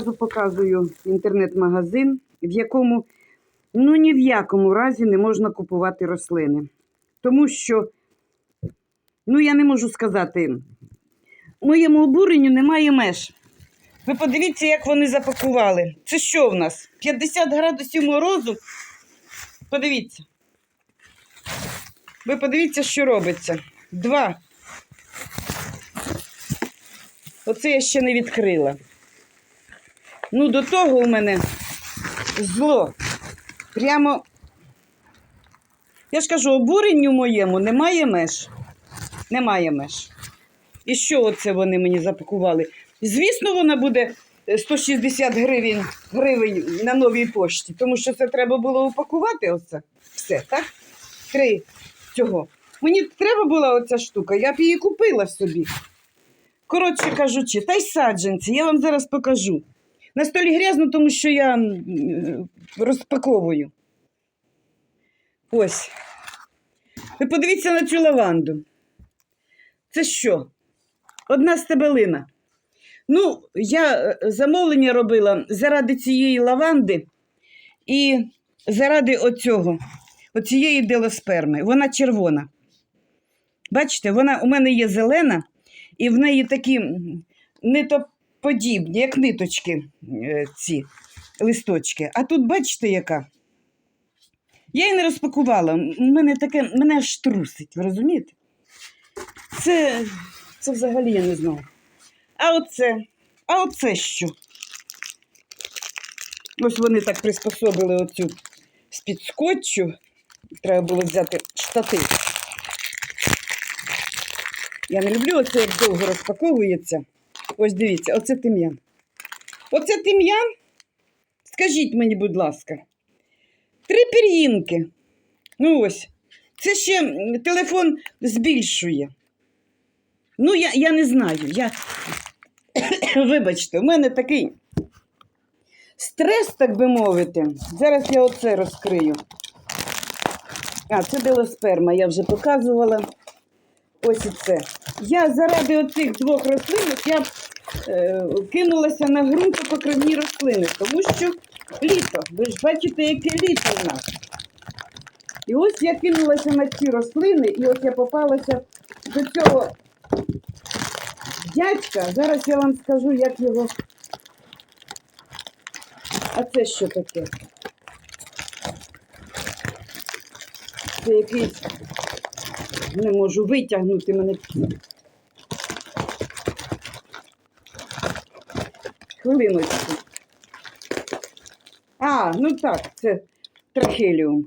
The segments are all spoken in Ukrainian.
Зразу показую інтернет-магазин, в якому ну ні в якому разі не можна купувати рослини. Тому що, ну я не можу сказати, моєму обуренню немає меж. Ви подивіться, як вони запакували. Це що в нас? 50 градусів морозу? Подивіться. Ви подивіться, що робиться. Два. Оце я ще не відкрила. Ну, до того у мене зло. Прямо. Я ж кажу, обуренню моєму немає меж. Немає меж. І що оце вони мені запакували? Звісно, вона буде е, 160 гривень, гривень на новій пошті, тому що це треба було упакувати оце. Все, так? Три цього. Мені треба була оця штука, я б її купила собі. Коротше кажучи, та й саджанці, я вам зараз покажу. На столі грязно, тому що я розпаковую. Ось. Ви подивіться на цю лаванду. Це що? Одна стебелина. Ну, я е, замовлення робила заради цієї лаванди і заради оцього, оцієї делосперми. Вона червона. Бачите, вона у мене є зелена, і в неї такі м, нитоподібні, як ниточки е, ці листочки. А тут бачите, яка? Я її не розпакувала. Мене таке, мене аж трусить, ви розумієте? Це, це взагалі я не знаю. А оце, а оце що? Ось вони так приспособили оцю з-під скотчу. Треба було взяти штатив. Я не люблю оце, як довго розпаковується. Ось дивіться, оце тим'ян. Оце тим'ян? Скажіть мені, будь ласка. Три пір'їнки. Ну ось. Це ще телефон збільшує. Ну, я, я не знаю. Я... Вибачте, у мене такий стрес, так би мовити. Зараз я оце розкрию. А, це делосперма, я вже показувала. Ось і це. Я заради оцих двох рослинок я кинулася на ґрунт покривні рослини, тому що літо. Ви ж бачите, яке літо в нас. І ось я кинулася на ці рослини, і ось я попалася до цього дядька. Зараз я вам скажу, як його. А це що таке? Це якийсь. Не можу витягнути мене. Хвилиночку. А, ну так, це трахеліум.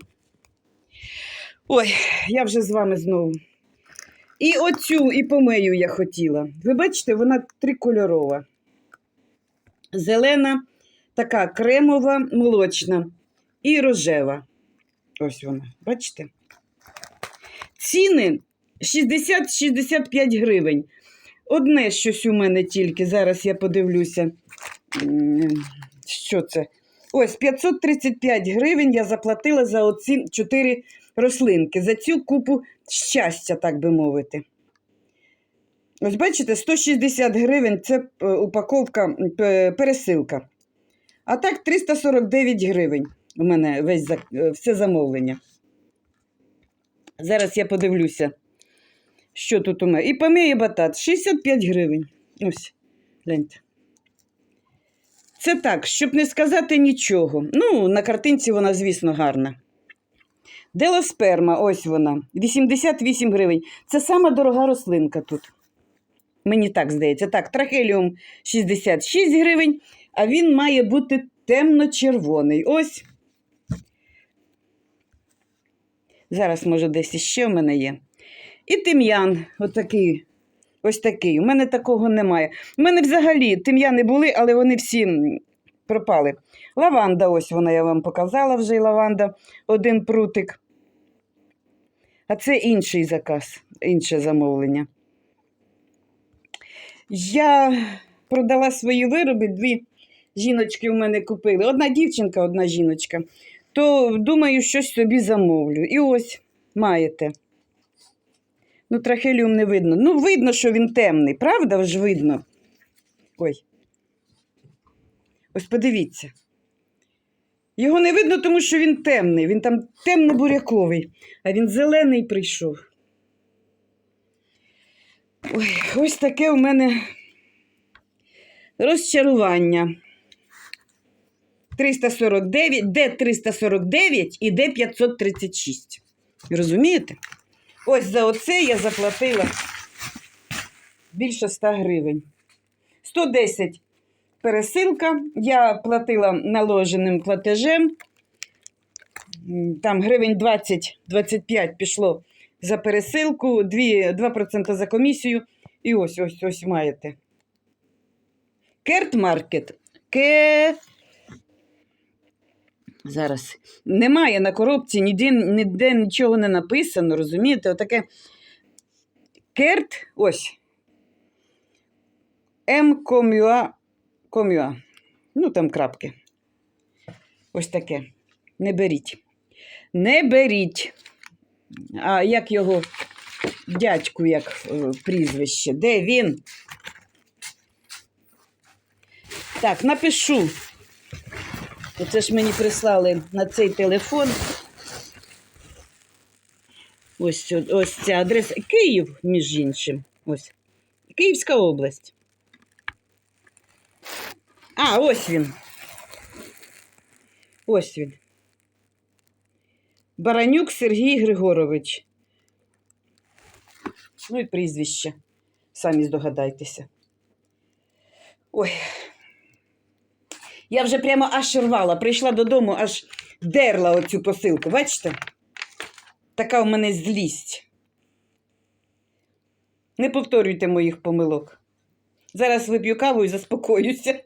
Ой, я вже з вами знову. І оцю і помию я хотіла. Ви бачите, вона трикольорова. Зелена, така кремова, молочна і рожева. Ось вона, бачите? Ціни 60-65 гривень. Одне щось у мене тільки, зараз я подивлюся. Що це? Ось 535 гривень я заплатила за оці 4 рослинки, за цю купу щастя, так би мовити. Ось бачите, 160 гривень це е, упаковка, пересилка. А так 349 гривень у мене весь е, все замовлення. Зараз я подивлюся, що тут у мене. І поміє батат 65 гривень. Ось, гляньте. Це так, щоб не сказати нічого. Ну, на картинці вона, звісно, гарна. Делосперма, ось вона, 88 гривень. Це сама дорога рослинка тут. Мені так здається. Так, трахеліум 66 гривень, а він має бути темно-червоний. Ось. Зараз, може, десь іще в мене є. І тим'ян, отакий. Ось такий. У мене такого немає. У мене взагалі тим'яни були, але вони всі пропали. Лаванда, ось вона, я вам показала вже лаванда, один прутик. А це інший заказ, інше замовлення. Я продала свої вироби, дві жіночки у мене купили. Одна дівчинка, одна жіночка. То думаю, щось собі замовлю. І ось маєте. Ну, трахеліум не видно. Ну, видно, що він темний, правда ж видно? Ой. Ось подивіться. Його не видно, тому що він темний. Він там темно-буряковий, а він зелений прийшов. Ой, ось таке у мене розчарування. 349, де 349 і де 536. Розумієте? Ось за оце я заплатила більше 100 гривень. 110 пересилка. Я платила наложеним платежем. Там гривень 20-25 пішло за пересилку, 2, 2% за комісію. І ось ось ось маєте. Керт Маркет. Ке... Зараз. Немає на коробці, ніде, ніде нічого не написано, розумієте? Отаке Керт, ось. М комюа. комюа. Ну, там крапки. Ось таке. Не беріть. Не беріть. А як його дядьку, як е, прізвище? Де він? Так, напишу. Оце ж мені прислали на цей телефон. Ось, ось ця адреса. Київ, між іншим. Ось. Київська область. А, ось він. Ось він. Баранюк Сергій Григорович. Ну і прізвище. Самі здогадайтеся. Ой. Я вже прямо аж рвала. Прийшла додому, аж дерла оцю посилку. Бачите? Така у мене злість. Не повторюйте моїх помилок. Зараз вип'ю каву і заспокоюся.